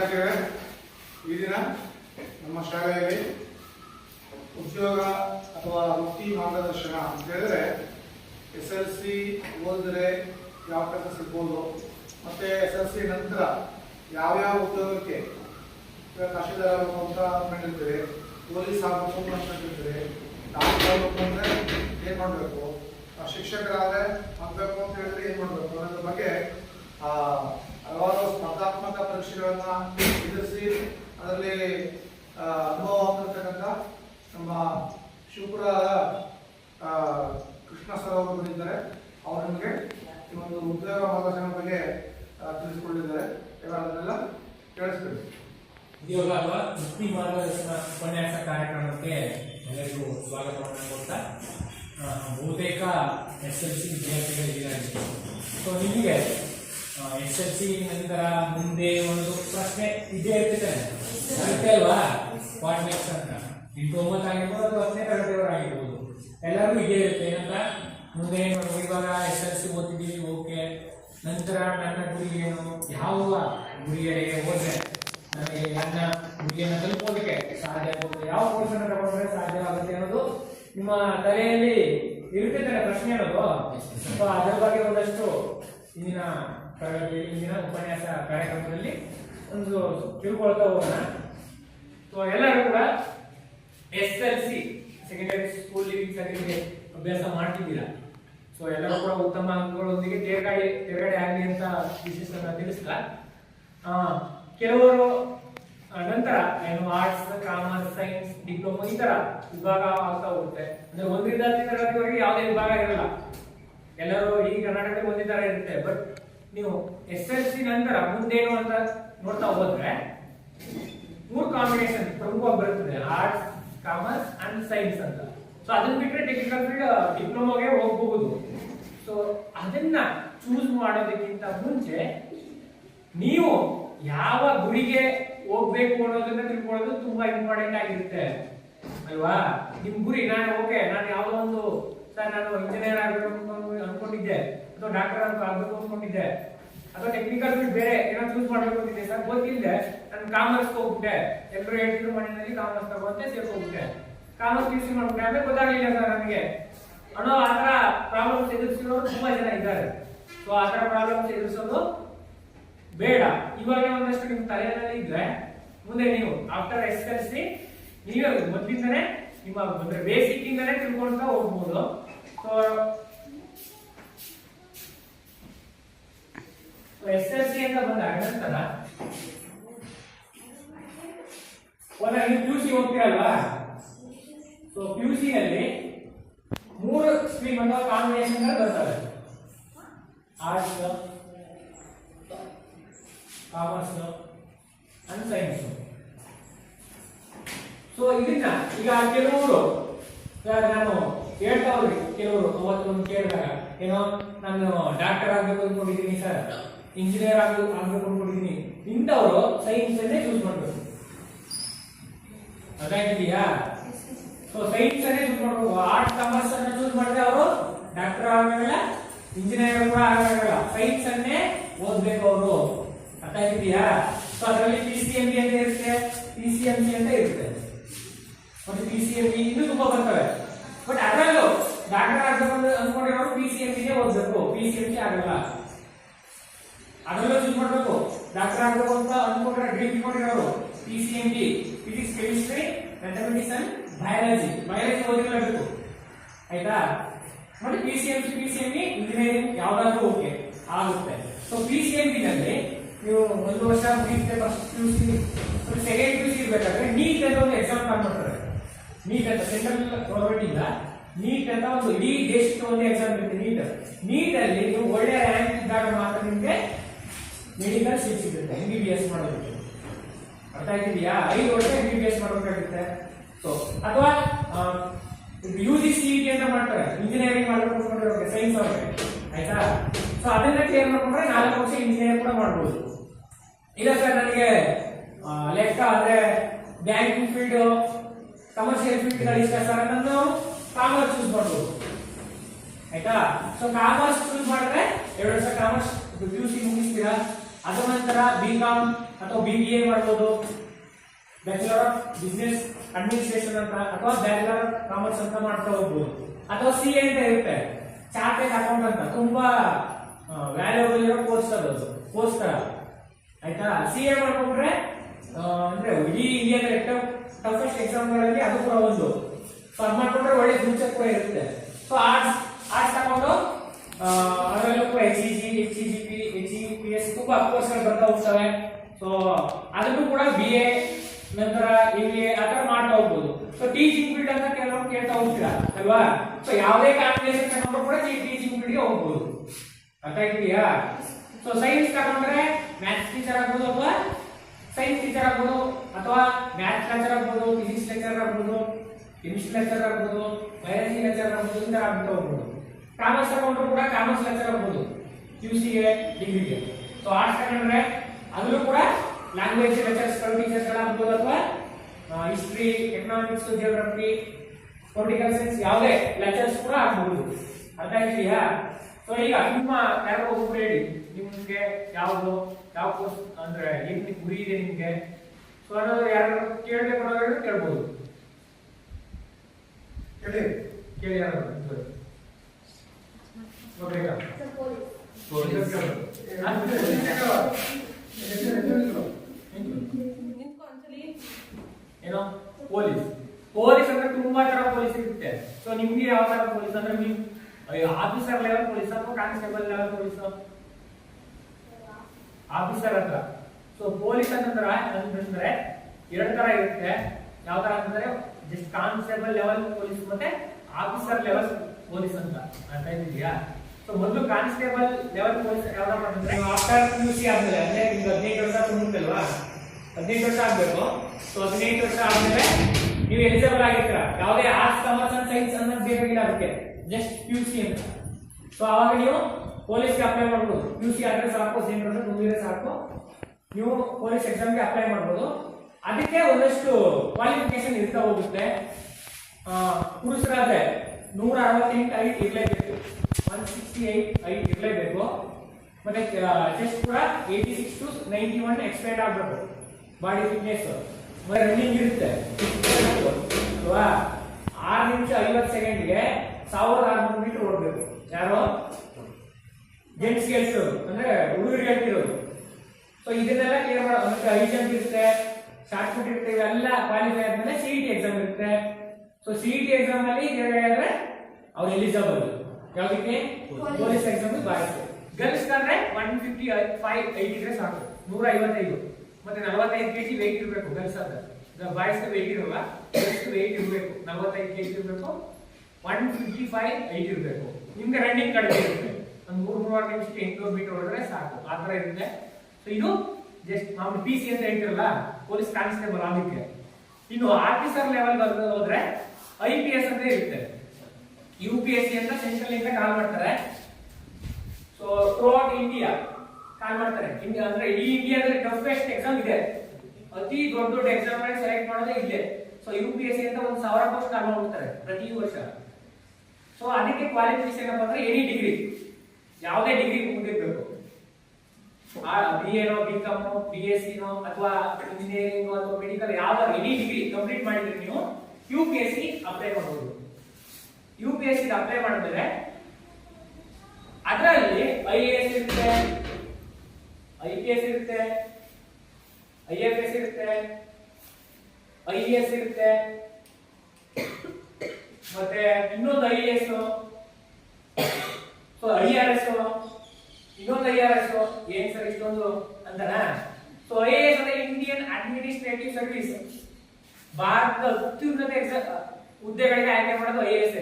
ಈ ದಿನ ನಮ್ಮ ಶಾಲೆಯಲ್ಲಿ ಉದ್ಯೋಗ ಅಥವಾ ವೃತ್ತಿ ಮಾರ್ಗದರ್ಶನ ಅಂತ ಹೇಳಿದ್ರೆ ಎಸ್ ಎಲ್ ಸಿ ಓದಿದ್ರೆ ಯಾವ ಕೆಲಸ ಸಿಗ್ಬೋದು? ಮತ್ತೆ ಎಸ್ ಎಲ್ ಸಿ ನಂತರ ಯಾವ್ಯಾವ ಉದ್ಯೋಗಕ್ಕೆ ಕಷ್ಟದಾರ ಅಂತ ಅನ್ಕೊಂಡಿರ್ತೀವಿ ಪೊಲೀಸ್ ಆಗಬೇಕು ಅಂತ ಅನ್ಕೊಂಡಿರ್ತೀವಿ ಡಾಕ್ಟರ್ ಆಗಬೇಕು ಅಂದ್ರೆ ಏನ್ ಮಾಡಬೇಕು? ಶಿಕ್ಷಕರಾದ್ರೆ ಆಗ್ಬೇಕು ಅಂತ ಹೇಳಿದ್ರೆ ಏನ್ ಮಾಡಬೇಕು? ಅನ್ನೋದ್ರ ಬಗ್ಗೆ ಆ, ಹಲವಾರು ಸ್ಪರ್ಧಾತ್ಮಕ ಪರೀಕ್ಷೆಗಳನ್ನ ಎದುರಿಸಿ ಅದರಲ್ಲಿ ಆ, ಅನುಭವ ಹೊಂದಿರತಕ್ಕಂಥ ನಮ್ಮ ಶಿವಪುರದ ಆ, ಕೃಷ್ಣ ಸರ್ ಅವರು ಬಂದಿದ್ದಾರೆ ಅವರು ನಮಗೆ ಈ ಒಂದು ಉದ್ಯೋಗ ಮಾರ್ಗದರ್ಶನ ಬಗ್ಗೆ ಆ, ತಿಳಿಸಿಕೊಂಡಿದ್ದಾರೆ ಇವಾಗ ಅದನ್ನೆಲ್ಲ ಕೇಳಿಸ್ಬೇಕು ಉದ್ಯೋಗ ಅಥವಾ ವೃತ್ತಿ ಮಾರ್ಗದರ್ಶನ ಉಪನ್ಯಾಸ ಕಾರ್ಯಕ್ರಮಕ್ಕೆ ಎಲ್ಲರಿಗೂ ಸ್ವಾಗತವನ್ನು ಕೊಡ್ತಾ ಆ, ಬಹುತೇಕ ಎಸ್ ಎಲ್ ಸಿ ವಿದ್ಯಾರ್ಥಿಗಳಿದ್ದಾರೆ ಸೊ ನಿಮಗೆ ಎಸ್ ಎಲ್ ಸಿ ನಂತರ ಮುಂದೆ ಒಂದು ಪ್ರಶ್ನೆ ಇದೇ ಇರ್ತದೆ ಇರುತ್ತೆ ಅಲ್ವಾ? ವಾಟ್ ನೆಕ್ಸ್ಟ್ ಅಂತ. ಇಂಟು ಒಂಬತ್ತು ಆಗಿರ್ಬೋದು ಅಥವಾ ಹತ್ತನೇ ತರಗತಿಯವರು ಆಗಿರ್ಬೋದು. ಎಲ್ಲರಿಗೂ ಇದೇ ಇರುತ್ತೆ ಏನಂತ? ಮುಂದೆ? ಇವಾಗ ಎಸ್ ಎಲ್ ಸಿ ಓದ್ತಿದ್ದೀವಿ ಓಕೆ. ನಂತರ ನನ್ನ ಗುರಿ ಏನು? ಯಾವ ಗುರಿಯಡೆಗೆ ಹೋದ್ರೆ ನನಗೆ ನನ್ನ ಗುರಿಯನ್ನು ತಲುಪೋದಕ್ಕೆ ಸಾಧ್ಯ ಆಗ್ಬೋದು. ಯಾವ ಕೋರ್ಸನ್ನು ತಗೊಂಡ್ರೆ ಸಾಧ್ಯವಾಗುತ್ತೆ ಅನ್ನೋದು ನಿಮ್ಮ ತಲೆಯಲ್ಲಿ ಇರುತ್ತೆ ಪ್ರಶ್ನೆ ಅನ್ನೋದು ಸೊ ಅದರ ಬಗ್ಗೆ ಒಂದಷ್ಟು ಇಂದಿನ ತರಗತಿ ಇಂದಿನ ಉಪನ್ಯಾಸ ಕಾರ್ಯಕ್ರಮದಲ್ಲಿ ಒಂದು ತಿಳ್ಕೊಳ್ತಾ ಹೋಗೋಣ. ಸೊ ಎಲ್ಲರೂ ಕೂಡ S L C secondary school living certificate ಅಭ್ಯಾಸ ಮಾಡ್ತಿದ್ದೀರಾ? ಸೊ ಎಲ್ಲರೂ ಕೂಡ ಉತ್ತಮ ಅಂಕಗಳೊಂದಿಗೆ ತೇರ್ಗಡೆ ತೇರ್ಗಡೆ ಆಗಲಿ ಅಂತ ವಿಶೇಷ ತಿಳಿಸ್ತಾ. ಕೆಲವರು ನಂತರ ಏನು ಆರ್ಟ್ಸ್ ಕಾಮರ್ಸ್ ಸೈನ್ಸ್ ಡಿಪ್ಲೊಮಾ ಈ ತರ ವಿಭಾಗ ಆಗ್ತಾ ಹೋಗುತ್ತೆ. ಅಂದ್ರೆ ಒಂದರಿಂದ ಹತ್ತನೇ ತರಗತಿವರೆಗೆ ಯಾವುದೇ ವಿಭಾಗ ಇರಲ್ಲ. ಎಲ್ಲರೂ ಈ ಕರ್ನಾಟಕದಲ್ಲಿ ಒಂದೇ ತರ ಇರುತ್ತೆ. ಬಟ್ ನೀವು ಎಸ್ ಎಲ್ ಸಿ ನಂತರ ಮುಂದೇನು ಅಂತ ನೋಡ್ತಾ ಹೋದ್ರೆ ಮೂರು ಕಾಂಬಿನೇಷನ್ ಪ್ರಮುಖವಾಗಿ ಬರುತ್ತದೆ. ಆರ್ಟ್ಸ್ ಕಾಮರ್ಸ್ ಅಂಡ್ ಸೈನ್ಸ್ ಅಂತ. ಸೊ ಅದನ್ನ ಬಿಟ್ಟರೆ ಟೆಕ್ನಿಕಲ್ ಫೀಲ್ಡ್ ಡಿಪ್ಲೊಮಾಗೆ ಹೋಗಬಹುದು. ಸೊ ಅದನ್ನ ಚೂಸ್ ಮಾಡೋದಕ್ಕಿಂತ ಮುಂಚೆ ನೀವು ಯಾವ ಗುರಿಗೆ ಹೋಗ್ಬೇಕು ಅನ್ನೋದನ್ನ ತಿಳ್ಕೊಳ್ಳೋದು ತುಂಬಾ ಇಂಪಾರ್ಟೆಂಟ್ ಆಗಿರುತ್ತೆ. ಅಲ್ವಾ? ನಿಮ್ ಗುರಿ, ನಾನು ಓಕೆ ನಾನು ಯಾವ್ದೋ ಒಂದು ಸರ್, ನಾನು ಇಂಜಿನಿಯರ್ ಆಗಬೇಕು ಅನ್ಕೊಂಡು- ಅನ್ಕೊಂಡಿದ್ದೆ ಅಥವಾ ಡಾಕ್ಟರ್ ಆಗ್ಬೇಕು ಅನ್ಕೊಂಡಿದ್ದೆ ಅಥವಾ ಟೆಕ್ನಿಕಲ್ ಫೀಲ್ಡ್ ಬೇರೆ ಏನೋ ಚೂಸ್ ಮಾಡ್ಬೇಕು ಅಂತಿದ್ದೆ ಸರ್ ಗೊತ್ತಿಲ್ಲದೆ ನಾನು ಕಾಮರ್ಸ್ ಹೋಗ್ಬಿಟ್ಟೆ. ಎಲ್ಲರೂ ಹೇಳ್ತಿದ್ರು ಮನೆಯಲ್ಲಿ ಕಾಮರ್ಸ್ ತಗೊಂಡೆ ಸೇರ್ಕೊಂಡ್ಬಿಟ್ಟೆ. ಕಾಮರ್ಸ್ ಪಿ ಸಿ ಮಾಡ್ಬಿಟ್ಟೆ. ಆಮೇಲೆ ಗೊತ್ತಾಗ್ಲಿಲ್ಲ ಸರ್ ನನಗೆ. ಅನ್ನೋ ಆ ಥರ ಪ್ರಾಬ್ಲಮ್ಸ್ ಎದುರಿಸಿರೋರು ತುಂಬಾ ಜನ ಇದ್ದಾರೆ. ಸೊ ಆ ಥರ ಪ್ರಾಬ್ಲಮ್ಸ್ ಎದುರಿಸೋದು ಬೇಡ. ಇವಾಗ ಒಂದಷ್ಟು ನಿಮ್ ತಲೆಯಲ್ಲಿ ಇದ್ರೆ ಮುಂದೆ ನೀವು ಆಫ್ಟರ್ ಎಸ್ ಎಲ್ ಸಿ ನೀವೇ ಮೊದಲಿಂದನೇ ನಿಮ್ಮ ಅಂದ್ರೆ ಬೇಸಿಕ್ ಇಂದನೇ ತಿಳ್ಕೊಂತ ಹೋಗ್ಬೋದು ಸೊ ಎಸ್ ಎಲ್ ಸಿ ಅಂತ ಬಂದಾಗ ನಂತರ ಒಂದ ನೀವು ಪಿ ಯು ಸಿ ಹೋಗ್ತೀರಲ್ವಾ? ಸೊ ಪಿ ಯು ಸಿ ಅಲ್ಲಿ ಮೂರು ಸ್ಟ್ರೀಮ್ ಅಂತ ಕಾಂಬಿನೇಷನ್ ಬರ್ತವೆ. Arts commerce and science so ಇದನ್ನ ಈಗ ಕೆಲವರು ನಾನು ಹೇಳ್ತಾ ಹೋದ್ರಿ, ಕೆಲವರು ಅವತ್ತು ಒಂದು ಕೇಳಿದಾಗ, ಏನೋ ನಾನು ಡಾಕ್ಟರ್ ಆಗ್ಬೇಕು ನೋಡಿದೀನಿ ಸರ್ ಇಂಜಿನಿಯರ್ ಆಗಬೇಕು, ಆಗ್ಬೇಕು ಅಂದ್ಕೊಂಡಿದ್ದೀನಿ. ಇಂಥವ್ರು ಸೈನ್ಸ್ ಅನ್ನೇ ಚೂಸ್ ಮಾಡ್ಬೇಕು. ಅದಾಗಿದೆಯಾ? ಸೊ ಸೈನ್ಸ್ ಅನ್ನೇ ಚೂಸ್ ಮಾಡ್ಬೇಕು. ಆರ್ಟ್ ಕಾಮರ್ಸ್ ಅನ್ನ ಚೂಸ್ ಮಾಡಿದ್ರೆ ಅವರು ಡಾಕ್ಟರ್ ಆಗಲ್ಲ ಇಂಜಿನಿಯರ್ ಕೂಡ ಆಗಲ್ಲ ಸೈನ್ಸ್ ಅನ್ನೇ ಓದ್ಬೇಕು ಅವರು. ಅರ್ಥ ಆಗಿದೆಯಾ ಸೊ ಅದರಲ್ಲಿ ಪಿ ಸಿ ಎಂ ಬಿ ಅಂತ ಇರುತ್ತೆ. ಪಿ ಸಿ ಎಂ ಸಿ ಅಂತ ಇರುತ್ತೆ. ಮತ್ತೆ ಪಿ ಸಿ ಎಂ ಬಿ ಇನ್ನೂ ತುಂಬಾ ಬರ್ತವೆ. ಬಟ್ ಅದರಲ್ಲೂ ಡಾಕ್ಟರ್ ಆಗಬೇಕು ಅಂತ ಅನ್ಕೊಂಡಿರೋರು ಪಿ ಸಿ ಎಂ ಬಿನೇ ಓದ್ಬೇಕು. ಪಿ ಸಿ ಎಂ ಸಿ ಆಗಲ್ಲ. ಅದರಲ್ಲೂ ಚೂಸ್ ಮಾಡ್ಬೇಕು. ಡಾಕ್ಟರ್ ಆಗಬೇಕು ಅಂತ ಅನ್ಕೊಂಡ್ರೆ dream ಇಟ್ಕೊಂಡಿರೋರು P C M B physics chemistry mathematics and biology biology ಓದಿರಲೇಬೇಕು ಆಯ್ತಾ? ಮತ್ತೆ P C M C P C M B engineering ಯಾವ್ದಾದ್ರು ಓಕೆ ಆಗುತ್ತೆ. So P C M B ನಲ್ಲಿ ನೀವು ಒಂದು ವರ್ಷ ಮುಗಿಯುತ್ತೆ first P U C second P U C ಇರಬೇಕಾದ್ರೆ ನೀಟ್ ಅಂತ ಒಂದು ಎಕ್ಸಾಮ್ ಪ್ಲಾನ್ ಮಾಡ್ತಾರೆ. ನೀಟ್ ಅಂತ ಸೆಂಟ್ರಲ್ ಗೌರ್ಮೆಂಟ್ ಇಂದ ನೀಟ್ ಅಂತ ಒಂದು ಇಡೀ ದೇಶಕ್ಕೆ ಒಂದು ಎಕ್ಸಾಮ್ ಇರುತ್ತೆ ನೀಟ್. ನೀಟ್ ಅಲ್ಲಿ ನೀವು ಒಳ್ಳೆ ರ್ಯಾಂಕ್ ಇದ್ದಾಗ ಮಾತ್ರ ನಿಮಗೆ ಮೆಡಿಕಲ್ ಸೀಟ್ ಸಿಗುತ್ತೆ ಎಂ ಬಿ ಬಿ ಎಸ್ ಮಾಡೋದಕ್ಕೆ. ಅರ್ಥ ಆಗ್ತಿದೆಯಾ ಐದು ವರ್ಷ ಎಂ ಬಿ ಬಿ ಎಸ್ ಮಾಡಬೇಕಾಗುತ್ತೆ. ಸೊ ಅಥವಾ ಯು ಜಿ ಸಿ ಟಿ ಅಂತ ಮಾಡ್ತಾರೆ. ಇಂಜಿನಿಯರಿಂಗ್ ಅನ್ಕೊಂಡಿರೋಕೆ ಸೈನ್ಸ್ ಅವ್ರಿಗೆ ಆಯ್ತಾ? ಸೊ ಅದನ್ನ ಕ್ಲಿಯರ್ ಮಾಡ್ಕೊಂಡ್ರೆ ನಾಲ್ಕು ವರ್ಷ ಇಂಜಿನಿಯರ್ ಕೂಡ ಮಾಡ್ಬೋದು. ಇಲ್ಲ ಸರ್, ನನಗೆ ಲೆಕ್ಕ ಅಂದ್ರೆ ಬ್ಯಾಂಕಿಂಗ್ ಫೀಲ್ಡ್ ಕಮರ್ಷಿಯಲ್ ಫೀಲ್ಡ್ಗಳು ಇಷ್ಟ ಸರ್. ನಾನು ಕಾಮರ್ಸ್ ಚೂಸ್ ಮಾಡ್ಬೋದು. ಆಯ್ತಾ? ಸೊ ಕಾಮರ್ಸ್ ಚೂಸ್ ಮಾಡಿದ್ರೆ ಎರಡು ವರ್ಷ ಕಾಮರ್ಸ್ ಯು ಸಿ ಮುಗಿಸ್ತೀರಾ? ಅದರ ನಂತರ ಬಿ ಕಾಮ್ ಅಥವಾ ಬಿ ಬಿ ಎ ಮಾಡ್ಬೋದು. ಬ್ಯಾಚುಲರ್ ಆಫ್ ಬಿಸ್ನೆಸ್ ಅಡ್ಮಿನಿಸ್ಟ್ರೇಷನ್ ಅಂತ ಅಥವಾ ಬ್ಯಾಚುಲರ್ ಆಫ್ ಕಾಮರ್ಸ್ ಅಂತ ಮಾಡ್ತಾ ಹೋಗ್ಬೋದು. ಅಥವಾ ಸಿ ಎ ಅಂತ ಇರುತ್ತೆ. ಚಾರ್ಟೆಡ್ ಅಕೌಂಟ್ ಅಂತ. ತುಂಬಾ ವ್ಯಾಲ್ಯೂಬಲ್ ಇರೋ ಕೋರ್ಸ್ ಅದು. ಕೋರ್ಸ್ ತರ. ಆಯ್ತಾ? ಸಿ ಎ ಮಾಡ್ಕೊಂಡ್ರೆ ಅಂದ್ರೆ ಇಡೀ ಇಂಡಿಯಾದ ಟಫೆಸ್ಟ್ ಎಕ್ಸಾಮ್ಗಳಲ್ಲಿ ಅದು ಕೂಡ ಒಂದು. ಸೊ ಮಾಡ್ಕೊಂಡ್ರೆ ಒಳ್ಳೆ ಫ್ಯೂಚರ್ ಕೂಡ ಇರುತ್ತೆ. ಸೊ ಆರ್ಟ್ಸ್ ಆರ್ಟ್ಸ್ ತಗೊಂಡು ಅದರಲ್ಲೂ ಕೂಡ H E G H E G P H E P S ತುಂಬಾ ಕೋರ್ಸ್ಗಳು ಬರ್ತಾ ಹೋಗ್ತವೆ. ಸೊ ಅದನ್ನು ಕೂಡ ಬಿ ಎ ನಂತರ ಎಂ ಎ ಆ ಥರ ಮಾಡ್ತಾ ಹೋಗ್ಬೋದು. ಸೊ ಟೀಚಿಂಗ್ ಫೀಲ್ಡ್ ಅಂತ ಕೆಲವರು ಕೇಳ್ತಾ ಹೋಗ್ತೀರಾ, ಅಲ್ವಾ? ಸೊ ಯಾವುದೇ ಕಾಂಬಿನೇಷನ್ ತಗೊಂಡ್ರು ಕೂಡ ಟೀಚಿಂಗ್ ಫೀಲ್ಡ್ಗೆ ಹೋಗ್ಬೋದು. ಅರ್ಥ ಆಗಿದೆಯಾ ಸೊ ಸೈನ್ಸ್ ತಗೊಂಡ್ರೆ ಟೀಚರ್ ಆಗ್ಬೋದು ಅಥವಾ ಸೈನ್ಸ್ ಟೀಚರ್ ಆಗ್ಬೋದು ಅಥವಾ ಮ್ಯಾಥ್ಸ್ ಲೆಕ್ಚರ್ ಆಗ್ಬೋದು ಫಿಸಿಕ್ಸ್ ಲೆಕ್ಚರ್ ಆಗ್ಬೋದು ಕೆಮಿಸ್ಟ್ರಿ ಲೆಕ್ಚರ್ ಆಗ್ಬೋದು ಬಯಾಲಜಿ ಲೆಕ್ಚರ್ ಆಗ್ಬೋದು ಇಂದ ಆಗ್ತಾ ಹೋಗ್ಬೋದು. ಕಾಮರ್ಸ್ ತಗೊಂಡ್ರು ಕೂಡ ಕಾಮರ್ಸ್ ಲೆಕ್ಚರ್ ಆಗ್ಬೋದು ಯು ಸಿಗೆ ಡಿಗ್ರಿಗೆ ಸೊ ಆರ್ಟ್ಸ್ ತಗೊಂಡ್ರೆ ಅದರಲ್ಲೂ ಕೂಡ ಲ್ಯಾಂಗ್ವೇಜ್ ಲೆಕ್ಚರ್ಸ್ ಟೀಚರ್ಸ್ ಆಗ್ಬೋದು ಅಥವಾ history economics geography political science ಯಾವುದೇ ಲೆಕ್ಚರ್ಸ್ ಕೂಡ ಆಗ್ಬಹುದು ಅರ್ಥ ಆಗಿದೆಯಾ ಸೊ ಈಗ ನಿಮ್ಮ ಯಾರೋ ಒಬ್ರು ಹೇಳಿ, ನಿಮ್ಗೆ ಯಾವ್ದು, ಯಾವ ಕೋರ್ಸ್ ಅಂದ್ರೆ ಏನ್ ಗುರಿ ಇದೆ ನಿಮ್ಗೆ? ಸೊ ಅನ್ನೋದು ಯಾರು ಕೇಳ್ಬೇಕು ಅನ್ನೋದು ಕೇಳ್ಬೋದು. ಹೇಳಿ ಕೇಳಿ ಯಾರು ಏನೋ? ಪೊಲೀಸ್. ಪೊಲೀಸ್ ಅಂದ್ರೆ ತುಂಬಾ ತರ ಪೊಲೀಸ್ ಇರುತ್ತೆ. ಸೊ ನಿಮ್ಗೆ ಯಾವ ತರ ಪೊಲೀಸ್ ಅಂದ್ರೆ ನೀವು ಆಫೀಸರ್ ಲೆವೆಲ್ ಪೊಲೀಸ್ ಅಥವಾ ಕಾನ್ಸ್ಟೇಬಲ್ ಲೆವೆಲ್ ಪೊಲೀಸ್ ಆಫೀಸರ್ ಹತ್ರ. ಸೊ ಪೊಲೀಸ್ ಅಂತಂದ್ರೆ ಅಂತಂದ್ರೆ ಎರಡು ತರ ಇರುತ್ತೆ. ಯಾವ ತರ ಅಂತಂದ್ರೆ ಜಸ್ಟ್ ಕಾನ್ಸ್ಟೇಬಲ್ ಲೆವೆಲ್ ಪೊಲೀಸ್ ಮತ್ತೆ ಆಫೀಸರ್ ಲೆವೆಲ್ ಪೊಲೀಸ್ ಅಂತ. ಅರ್ಥ ಇದೆಯಾ ಸೊ ಮೊದಲು ಕಾನ್ಸ್ಟೇಬಲ್ ಲೆವೆಲ್ ಪೊಲೀಸ್ ಯಾವ್ದಪ್ಪ ಅಂತಂದ್ರೆ ಆಫ್ಟರ್ ಪಿ ಯು ಆದ್ಮೇಲೆ ಅಂದ್ರೆ ನಿಮ್ಗೆ ಹದಿನೈದು ವರ್ಷ ಮುಂದಲ್ವಾ ಹದಿನೈದು ವರ್ಷ ಆಗ್ಬೇಕು. ಸೊ ಹದಿನೈದು ವರ್ಷ ಆದ್ಮೇಲೆ, ನೀವು ಎಲಿಜಿಬಲ್ ಆಗಿರ್ತೀರ. ಯಾವುದೇ ಆರ್ಟ್ಸ್ ಕಾಮರ್ಸ್ ಅಂಡ್ ಸೈನ್ಸ್ ಅನ್ನೋದು ಬೇಕಾಗಿಲ್ಲ ಅದಕ್ಕೆ. ಜಸ್ಟ್ ಯು ಸಿ ಅಂತ ಸೊ ಅವಾಗ ನೀವು ಪೊಲೀಸ್ಗೆ ಅಪ್ಲೈ ಮಾಡ್ಬೋದು. ಯು ಸಿ ಅಡ್ರೆಸ್ ಸಾಕು ಸೇಮ್ ವರ್ಷ ಮುಗಿದ್ರೆ ಸಾಕು ನೀವು ಪೊಲೀಸ್ ಎಕ್ಸಾಮ್ಗೆ ಅಪ್ಲೈ ಮಾಡ್ಬೋದು. ಅದಕ್ಕೆ ಒಂದಷ್ಟು ಕ್ವಾಲಿಫಿಕೇಶನ್ ಇರ್ತಾ ಹೋಗುತ್ತೆ. ಪುರುಷರಾದ್ರೆ ನೂರ ಅರವತ್ತೆಂಟು ಐಟ್ ಇರಲೇಬೇಕು. ಒನ್ ಸಿಕ್ಸ್ಟಿ ಏಟ್ ಐಟ್ ಇರಲೇಬೇಕು. ಮತ್ತೆ ಚೆಸ್ಟ್ ಕೂಡ eighty six to ninety one expand ಆಗಬೇಕು. ಬಾಡಿ ಫಿಟ್ನೆಸ್ ಮತ್ತೆ ರನ್ನಿಂಗ್ ಇರುತ್ತೆ. ಅಲ್ವಾ ಆರು ನಿಮಿಷ ಐವತ್ತು ಸೆಕೆಂಡ್ಗೆ ಸಾವಿರದ ಆರ್ನೂರು ಮೀಟರ್ ಓಡಬೇಕು. ಯಾರು? ಜೆಂಟ್ಸ್ ಹೇಳ್ತಿರೋದು ಅಂದ್ರೆ ಹುಡುಗರಿಗೆ ಹೇಳ್ತಿರೋದು. ಸೊ ಇದನ್ನೆಲ್ಲ ಕ್ಲಿಯರ್ ಮಾಡೋದು ಅದಕ್ಕೆ ಹೈ ಜಂಪ್ ಇರುತ್ತೆ. ಶಾರ್ಟ್ ಪುಟ್ ಇರುತ್ತೆ. ಇವೆಲ್ಲ ಕ್ವಾಲಿಫೈ ಆದ್ಮೇಲೆ ಸಿ ಇ ಟಿ ಎಕ್ಸಾಮ್ ಇರುತ್ತೆ. So C E T exam ಅಲ್ಲಿ ಆದ್ರೆ ಅವ್ರು ಎಲಿಜಿಬಲ್ ಯಾವ್ದಕ್ಕೆ? ಪೊಲೀಸ್ ಎಕ್ಸಾಮ್ ಬಾಯ್ಸ್ ಗರ್ಲ್ಸ್ ಅಂದ್ರೆ ಒನ್ ಫಿಫ್ಟಿ ಫೈವ್ ಏಟ್ ಇದ್ರೆ ಸಾಕು. ನೂರ ಐವತ್ತೈದು ಮತ್ತೆ ನಲವತ್ತೈದು ಕೆಜಿ ವೆಯ್ಟ್ ಇರಬೇಕು ಗರ್ಲ್ಸ್ ಅಂದ್ರೆ ಬಾಯ್ಸ್ ವೆಯ್ಟ್ ಇರಲ್ಲ ಗರ್ಲ್ಸ್ ವೆಯ್ಟ್ ಇರಬೇಕು. ನಲವತ್ತೈದು ಕೆಜಿ ಇರಬೇಕು. ಒನ್ ಫಿಫ್ಟಿ ಫೈವ್ ಐಟ್ ಇರಬೇಕು. ನಿಮ್ಗೆ ರನ್ನಿಂಗ್ ಕಡಿಮೆ ಇರುತ್ತೆ. ಒಂದು ಮೂರು ಮೂರು ನಿಮಿಷಕ್ಕೆ ಎಂಟುನೂರು ಮೀಟರ್ ಹೊಡೆದ್ರೆ ಸಾಕು. ಆ ಥರ ಇರುತ್ತೆ. ಸೊ ಇದು ಜಸ್ಟ್ ನಾವು ಪಿ ಸಿ ಅಂತ ಹೇಳ್ತಿರಲ್ಲ ಪೊಲೀಸ್ ಕಾನ್ಸ್ಟೇಬಲ್ ಆಗಲಿಕ್ಕೆ ಇನ್ನು ಆಫೀಸರ್ ಲೆವೆಲ್ ಬಂದು ಹೋದ್ರೆ ಐ ಪಿ ಎಸ್ ಅಂತ ಇರುತ್ತೆ. ಯು ಪಿ ಎಸ್ ಸಿ ಅಂತ ಸೆಂಟ್ರಲ್ ಇಂದ ಕಾಲ್ ಮಾಡ್ತಾರೆ. ಸೊ ಥ್ರೂಔಟ್ ಇಂಡಿಯಾ ಕಾಲ್ ಮಾಡ್ತಾರೆ. ಇಂಡಿಯಾ ಅಂದ್ರೆ ಇಡೀ ಇಂಡಿಯಾದಲ್ಲಿ ಟಫೆಸ್ಟ್ ಎಕ್ಸಾಮ್ ಇದೆ. ಅತಿ ದೊಡ್ಡ ದೊಡ್ಡ ಎಕ್ಸಾಮ್ ಸೆಲೆಕ್ಟ್ ಮಾಡೋದೇ ಇಲ್ಲೇ. So U P S C ಅಂತ ಒಂದು ಸಾವಿರ ಪೋಸ್ಟ್ ಕಾಲ್ ಮಾಡ್ತಾರೆ ಪ್ರತಿ ವರ್ಷ. ಸೊ ಅದಕ್ಕೆ ಕ್ವಾಲಿಫಿಕೇಶನ್ ಏನಪ್ಪ ಅಂದ್ರೆ ಎನಿ ಡಿಗ್ರಿ ಯಾವುದೇ ಡಿಗ್ರಿ ಮುಗಿದಿರ್ಬೇಕು. ಬಿ ಎನೋ ಬಿ ಕಾಮೋ ಬಿ ಎಸ್ ಸಿನೋ ಅಥವಾ ಇಂಜಿನಿಯರಿಂಗ್ ಅಥವಾ ಮೆಡಿಕಲ್ ಯಾವ್ದಾದ್ರು ಎನಿ ಡಿಗ್ರಿ ಕಂಪ್ಲೀಟ್ ಮಾಡಿದ್ರೆ ನೀವು U P S C apply ಮಾಡಬಹುದು U P S C apply ಮಾಡಿದ್ರೆ ಅದರಲ್ಲಿ ಐ ಎ ಎಸ್ ಇರುತ್ತೆ ಐ ಪಿ ಎಸ್ ಇರುತ್ತೆ ಐ ಎಫ್ ಎಸ್ ಇರುತ್ತೆ ಐ ಎಸ್ ಇರುತ್ತೆ ಮತ್ತೆ ಇನ್ನೊಂದು I S I R S ಇನ್ನೊಂದು ಐ ಆರ್ ಎಸ್ ಏನ್ ಸರ್ ಇಷ್ಟೊಂದು ಅಂತಾನ? ಸೊ ಐ ಎಸ್ ಅಂದ್ರೆ ಇಂಡಿಯನ್ ಅಡ್ಮಿನಿಸ್ಟ್ರೇಟಿವ್ ಸರ್ವಿಸ್ ಭಾರತದ ಅತ್ಯುನ್ನತ ಹುದ್ದೆಗಳಿಗೆ ಆಯ್ಕೆ ಮಾಡೋದು ಐ ಎಸ್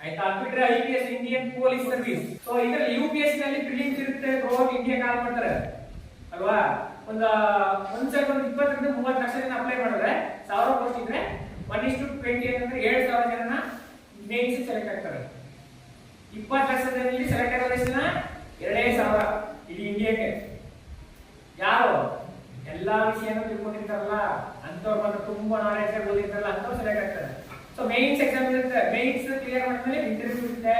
ಆಯ್ತಾ? ಬಿಟ್ರೆ I P S Indian police service so ಇದರಲ್ಲಿ ಯು ಪಿ ಎಸ್ನಲ್ಲಿ ಪ್ರಿಲಿಮ್ಸ್ ಇರುತ್ತೆ ಥ್ರೂಔಟ್ ಇಂಡಿಯಾ ಕಾಲ್ ಮಾಡ್ತಾರೆ. ಅಲ್ವಾ? ಒಂದು, ಒಂದ್ ಸಲ ಒಂದು ಇಪ್ಪತ್ತರಿಂದ ಮೂವತ್ತು ಲಕ್ಷ ಜನ ಅಪ್ಲೈ ಮಾಡಿದ್ರೆ, ಸಾವಿರ ಕೊಡ್ತಿದ್ರೆ ಒನ್ ಇಸ್ ಟು ಟ್ವೆಂಟಿ ಅಂತಂದ್ರೆ ಏಳು ಸಾವಿರ ಜನನ ಮೇಯ್ಸಿ ಸೆಲೆಕ್ಟ್ ಆಗ್ತಾರೆ. ಇಪ್ಪತ್ತು ಲಕ್ಷದಲ್ಲಿ ಸೆಲೆಕ್ಟ್ ಎಷ್ಟು ಜನ ಎರಡೇ ಸಾವಿರ ಇಡೀ ಇಂಡಿಯಾಕ್ಕೆ ಯಾರು? ಎಲ್ಲಾ ವಿಷಯನೂ ತಿಳ್ಕೊಂಡಿರ್ತಾರಲ್ಲ ಅಂತವ್ರು ಮಾತ್ರ ತುಂಬಾ ನಾಲೆಜ್ ಓದಿರ್ತಾರಲ್ಲ ಅಂತವ್ರು ಸೆಲೆಕ್ಟ್ ಆಗ್ತಾರೆ. ಸೊ ಮೇನ್ಸ್ ಎಕ್ಸಾಮ್ ಇರುತ್ತೆ. ಮೇನ್ಸ್ ಕ್ಲಿಯರ್ ಮಾಡಿದ್ಮೇಲೆ ಇಂಟರ್ವ್ಯೂ ಇರುತ್ತೆ.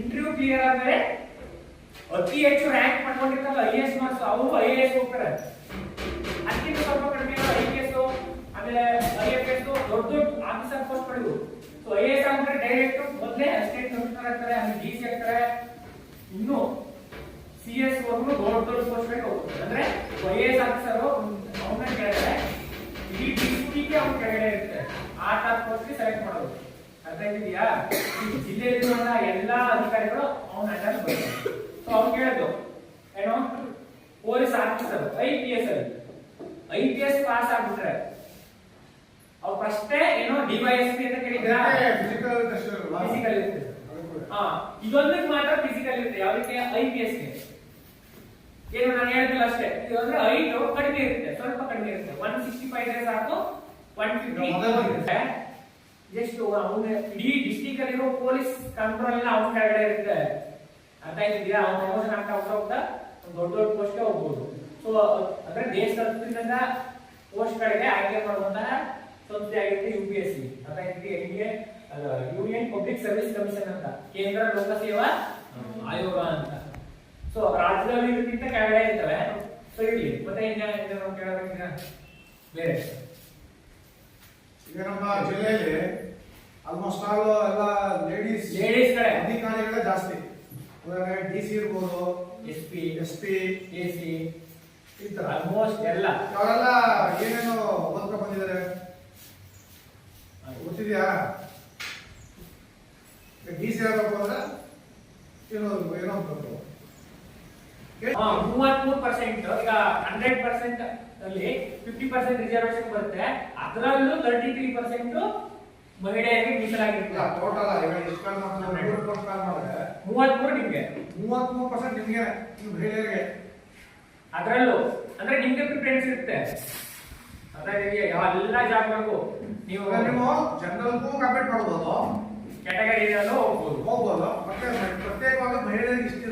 ಇಂಟರ್ವ್ಯೂ ಕ್ಲಿಯರ್ ಆದ್ಮೇಲೆ ಅತಿ ಹೆಚ್ಚು ರ್ಯಾಂಕ್ ಮಾಡ್ಕೊಂಡಿರ್ತಾರಲ್ಲ ಐ ಎಸ್ ಮಾರ್ಕ್ಸ್ ಅವರು ಐ ಎ ಎಸ್ ಹೋಗ್ತಾರೆ. ಅದಕ್ಕಿಂತ ಸ್ವಲ್ಪ ಆಮೇಲೆ ಐ ಎಫ್ ಎಸ್ ದೊಡ್ಡ ದೊಡ್ಡ ಆಫೀಸರ್ ಪೋಸ್ಟ್ಗಳಿವು ಸೊ ಐ ಎಸ್ ಅಂದ್ರೆ ಡೈರೆಕ್ಟ್ ಮೊದಲೇ ಅಸಿಸ್ಟೆಂಟ್ ಕಮಿಷನರ್ ಆಗ್ತಾರೆ, ಆಮೇಲೆ ಡಿ ಸಿ ಆಗ್ತಾರೆ. ಇನ್ನು ಸಿ ಎಸ್ ವರ್ಗು ದೊಡ್ಡ ದೊಡ್ಡ ಪೋಸ್ಟ್ಗಳಿಗೆ ಹೋಗ್ತಾರೆ ಅಂದ್ರೆ ಐ ಎ ಎಸ್ ಆಫೀಸರ್ ಅವನ ಕೆಳಗಡೆ, ಇಡೀ ಡಿಸ್ಟ್ರಿಕ್ಟ್ ಅವ್ನ ಕೆಳಗಡೆ ಇರುತ್ತೆ. ಆ ಟಾಪ್ ಪೋಸ್ಟ್ ಸೆಲೆಕ್ಟ್ ಮಾಡೋದು. ಅರ್ಥ ಆಗಿದೆಯಾ? ಜಿಲ್ಲೆಯಲ್ಲಿರುವಂತ ಎಲ್ಲಾ ಅಧಿಕಾರಿಗಳು ಅವನ ಅಂಡರ್ ಬರ್ತಾರೆ ಸೊ ಅವ್ನು ಕೇಳಿದ್ದು ಏನೋ, police officer I P S I P S pass ಆಗ್ಬಿಟ್ರೆ ಅವ್ರು ಫಸ್ಟೇ ಏನೋ ಡಿವೈಎಸ್ಪಿ ಅಂತ ಕೇಳಿದ್ರಾ? ಫಿಸಿಕಲ್ ಇರುತ್ತೆ ಹಾ ಇದೊಂದಕ್ಕೆ ಮಾತ್ರ ಫಿಸಿಕಲ್ ಇರುತ್ತೆ ಯಾವ್ದಕ್ಕೆ? ಐ ಪಿ ಎಸ್ಗೆ. ಏನು ನಾನು ಹೇಳಿದಿಲ್ಲ ಅಷ್ಟೇ. ಇದು ಅಂದ್ರೆ ಹೈಟ್ ಕಡಿಮೆ ಇರುತ್ತೆ ಸ್ವಲ್ಪ ಕಡಿಮೆ ಇರುತ್ತೆ. ಒನ್ ಸಿಕ್ಸ್ಟಿ ಫೈವ್ ಇದ್ರೆ ಸಾಕು ಒನ್ ಫಿಫ್ಟಿ ಅವನು ಎಷ್ಟು ಅವನು ಇಡೀ ಡಿಸ್ಟಿಕ್ ಅಲ್ಲಿರೋ ಪೊಲೀಸ್ ಕಂಟ್ರೋಲ್ ಎಲ್ಲ ಅವನ ಕೆಳಗಡೆ ಇರುತ್ತೆ. ಅರ್ಥ ಆಯ್ತಿದ್ಯಾ? ಅವನ ಪ್ರಮೋಷನ್ ಆಗ್ತಾ ಹೋಗ್ತಾ ಹೋಗ್ತಾ ದೊಡ್ಡ ದೊಡ್ಡ ಪೋಸ್ಟ್ಗೆ ಹೋಗ್ಬೋದು. ಸೊ ಅಂದ್ರೆ ದೇಶದಿಂದ ಪೋಸ್ಟ್ ಗಳಿಗೆ ಆಯ್ಕೆ ಮಾಡುವಂತಹ ಸಂಸ್ಥೆ ಆಗಿರುತ್ತೆ ಯು ಪಿ ಎಸ್ ಸಿ ಅಥವಾ ಇಂಡಿಯನ್ ಹಿಂಗೆ ಯೂನಿಯನ್ ಪಬ್ಲಿಕ್ ಸರ್ವಿಸ್ ಕಮಿಷನ್ ಅಂತ. ಕೇಂದ್ರ ಲೋಕಸೇವಾ ಆಯೋಗ ಅಂತ. ಸೊ ರಾಜ್ಯದಲ್ಲಿ ಇದಕ್ಕಿಂತ ಕೆಳಗಡೆ ಇರ್ತವೆ. ಸೊ ಇರ್ಲಿ ಮತ್ತೆ ಇನ್ನ ನಾವು ಕೇಳಬೇಕಿನ ಬೇರೆ. ಈಗ ನಮ್ಮ ಜಿಲ್ಲೆಯಲ್ಲಿ ಆಲ್ಮೋಸ್ಟ್ ಆಲ್ ಎಲ್ಲ ಲೇಡೀಸ್ ಲೇಡೀಸ್ ಕಡೆ. ಅಧಿಕಾರಿಗಳೇ ಜಾಸ್ತಿ. ಉದಾಹರಣೆ ಡಿ ಸಿ ಇರ್ಬೋದು S P S P A C ಈ ಥರ ಆಲ್ಮೋಸ್ಟ್ ಎಲ್ಲ. ಅವರೆಲ್ಲ ಏನೇನು ಓದ್ಕೊಂಡು ಬಂದಿದ್ದಾರೆ. ಗೊತ್ತಿದ್ಯಾ ಡಿ ಸಿ ಆಗಬೇಕು ಅಂದ್ರೆ ಏನೋ ಏನೋ ಅನ್ಬೇಕು. ಮೂವತ್ಮೂರು ಪರ್ಸೆಂಟ್ ಈಗ ಹಂಡ್ರೆಡ್ ಪರ್ಸೆಂಟ್ ಅಲ್ಲಿ ಫಿಫ್ಟಿ ಪರ್ಸೆಂಟ್ ರಿಸರ್ವೇಶನ್ ಬರುತ್ತೆ. ಅದರಲ್ಲೂ ತರ್ಟಿ ತ್ರೀ ಪರ್ಸೆಂಟ್ ಮಹಿಳೆಯರಿಗೆ ಇಲ್ಲ ಮೀಸಲಾಗಿರುತ್ತೆ ಟೋಟಲ್ ಮೂವತ್ಮೂರು ನಿಮ್ಗೆ? ಮೂವತ್ಮೂರು ಪರ್ಸೆಂಟ್ ನಿಮಗೆ ಮಹಿಳೆಯರಿಗೆ. ಅದರಲ್ಲೂ ಅಂದ್ರೆ ನಿಮ್ಗೆ ಪ್ರಿಫರೆನ್ಸ್ ಇರುತ್ತೆ. ಅದಾಗಿ ಎಲ್ಲ ಜಾಬ್ಗಳಿಗೂ ನೀವು ನೀವು ಜನರಲ್ಗೂ ಕಂಪೇರ್ ಮಾಡ್ಬೋದು. ಕ್ಯಾಟಗರಿನಲ್ಲೂ ಹೋಗ್ಬೋದು. ಹೋಗ್ಬೋದು. ಮತ್ತೆ ಪ್ರತ್ಯೇಕವಾಗಿ ಮಹಿಳೆಯರಿಗೆ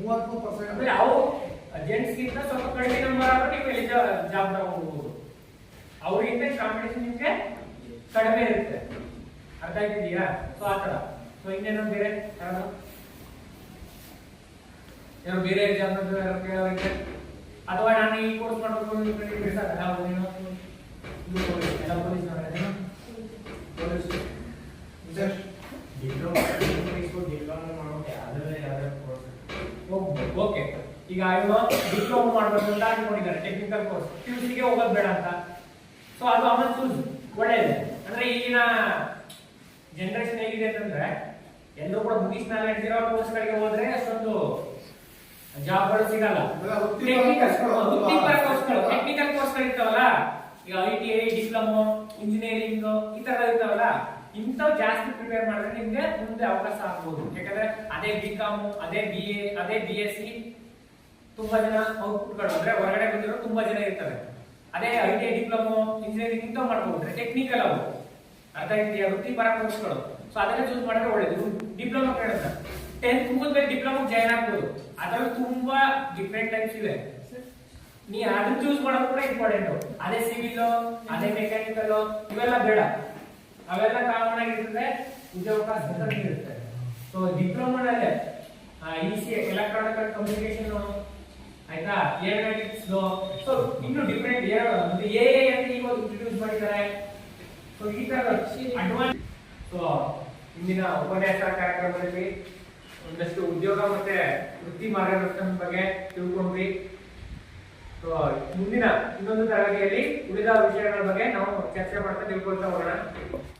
ಮೂವತ್ಮೂರು ಪರ್ಸೆಂಟ್. ಅಂದ್ರೆ ಅವು ಜೆಂಟ್ಸ್ ಸ್ವಲ್ಪ ಕಡಿಮೆ ನಂಬರ್ ಆದ್ರೆ ನೀವು ಜಾಬ್ ತಗೋಬಹುದು ಅವ್ರಿಗಿಂತ ಕಾಂಪಿಟೇಷನ್ ನಿಮ್ಗೆ ಕಡಿಮೆ ಇರುತ್ತೆ. ಅರ್ಥ ಆಗಿದೆಯಾ ಸೊ ಆ ಥರ. ಸೊ ಇನ್ನೇನೋ ಬೇರೆ? ಕಾರಣ ಏನೋ ಬೇರೆ ಎಕ್ಸಾಮ್ ಕೇಳೋರಿಗೆ ಅಥವಾ ನಾನು ಈ ಕೋರ್ಸ್ ಮಾಡಬೇಕು ಅಂತ ಕಡೆ ಬಿಡ್ಸಲ್ಲ ನೀನು ಇದು police, ಎಲ್ಲ ಪೊಲೀಸ್ ನೋಡೋದೇನು ಪೊಲೀಸ್ ವಿಶೇಷ ಡಿಪ್ಲೊಮಾ ಡಿಪ್ಲೊಮಾ ಮಾಡೋಕೆ ಅದರಲ್ಲೇ ಕೋರ್ಸ್ ಓಕೆ ಈಗ ಇವನು ಡಿಪ್ಲೊಮಾ ಮಾಡಬೇಕು ಅಂತ ಅನ್ಕೊಂಡಿದ್ದಾರೆ ಟೆಕ್ನಿಕಲ್ ಕೋರ್ಸ್ಗೆ ಹೋಗೋದು ಬೇಡ ಅಂತ. ಸೊ ಅದು ಅವನ ಚೂಸ್ ಒಳ್ಳೇದು. ಅಂದ್ರೆ ಈಗಿನ ಜನರೇಷನ್ ಹೇಗಿದೆ ಅಂತಂದ್ರೆ ಎಲ್ಲರೂ ಕೂಡ ಬುಕಿಸ್ ನಾಲೆಡ್ಜ್ ಇರೋ ಕೋರ್ಸ್ಗಳಿಗೆ ಹೋದ್ರೆ ಅಷ್ಟೊಂದು ಜಾಬ್ಗಳು ಸಿಗಲ್ಲ. ಟೆಕ್ನಿಕಲ್ ಕೋರ್ಸ್ಗಳು ಕೋರ್ಸ್ಗಳು ಟೆಕ್ನಿಕಲ್ ಕೋರ್ಸ್ಗಳು ಇರ್ತಾವಲ್ಲ? ಈಗ I T I diploma engineering ಈ ತರ ಇರ್ತಾವಲ್ಲ? ಇಂಥವ್ ಜಾಸ್ತಿ ಪ್ರಿಪೇರ್ ಮಾಡಿದ್ರೆ ನಿಮ್ಗೆ ಮುಂದೆ ಅವಕಾಶ ಆಗ್ಬೋದು. ಯಾಕಂದ್ರೆ ಅದೇ ಬಿ ಕಾಮ್ ಅದೇ ಬಿ ಎ ಅದೇ ಬಿ ಎಸ್ ಸಿ ತುಂಬಾ ಜನ ಔಟ್ಪುಟ್ಗಳು ಅಂದ್ರೆ ಹೊರಗಡೆ ಬಂದಿರೋ ತುಂಬಾ ಜನ ಇರ್ತಾರೆ. ಅದೇ I T I diploma engineering ಇಂಥವ್ ಮಾಡ್ಬೋದ್ರೆ ಟೆಕ್ನಿಕಲ್ ಅವು. ಅರ್ಥ ಇದೆಯಾ ವೃತ್ತಿಪರ ಕೋರ್ಸ್ಗಳು ಸೊ ಅದನ್ನ ಚೂಸ್ ಮಾಡಿದ್ರೆ ಒಳ್ಳೇದು. ಡಿಪ್ಲೊಮಾ ಕೇಳಿದ್ರೆ ಟೆಂತ್ ಮುಗಿದ್ಮೇಲೆ ಡಿಪ್ಲೊಮಾ ಜಾಯ್ನ್ ಆಗ್ಬೋದು. ಅದ್ರಲ್ಲಿ ತುಂಬಾ ಡಿಫ್ರೆಂಟ್ ಟೈಪ್ಸ್ ಇವೆ. ನೀ ಅದನ್ನ ಚೂಸ್ ಮಾಡೋದು ಕೂಡ ಇಂಪಾರ್ಟೆಂಟ್ ಅದೇ ಸಿವಿಲ್ ಅದೇ ಮೆಕ್ಯಾನಿಕಲ್ ಇವೆಲ್ಲ ಬೇಡ. ಅವೆಲ್ಲ ಕಾಮನ್ ಆಗಿರ್ತದೆ ಉದ್ಯೋಗಾವಕಾಶ ಇರುತ್ತೆ ಸೊ ಡಿಪ್ಲೊಮಾದಲ್ಲೇ ಇ ಸಿ ಎಲೆಕ್ಟ್ರಾನಿಕ್ ಕಮ್ಯುನಿಕೇಶನ್ ಆಯ್ತಾ? ಏರೋನಾಟಿಕ್ಸ್ ಸೊ ಇನ್ನು ಡಿಫ್ರೆಂಟ್ ಎ ಅಂತ ಇವಾಗ ಇಂಟ್ರೊಡ್ಯೂಸ್ ಮಾಡಿದ್ದಾರೆ. ಸೊ ಈ ತರ ಅಡ್ವಾನ್ಸ್ ಸೊ ಇಂದಿನ ಉಪನ್ಯಾಸ ಕಾರ್ಯಕ್ರಮದಲ್ಲಿ ಒಂದಷ್ಟು ಉದ್ಯೋಗ ಮತ್ತೆ ವೃತ್ತಿ ಮಾರ್ಗದರ್ಶನ ಬಗ್ಗೆ ತಿಳ್ಕೊಂಡ್ವಿ. ಮುಂದಿನ ಇನ್ನೊಂದು ತರಗತಿಯಲ್ಲಿ ಉಳಿದ ವಿಷಯಗಳ ಬಗ್ಗೆ ನಾವು ಚರ್ಚೆ ಮಾಡ್ತಾ ತಿಳ್ಕೊಳ್ತಾ ಹೋಗೋಣ.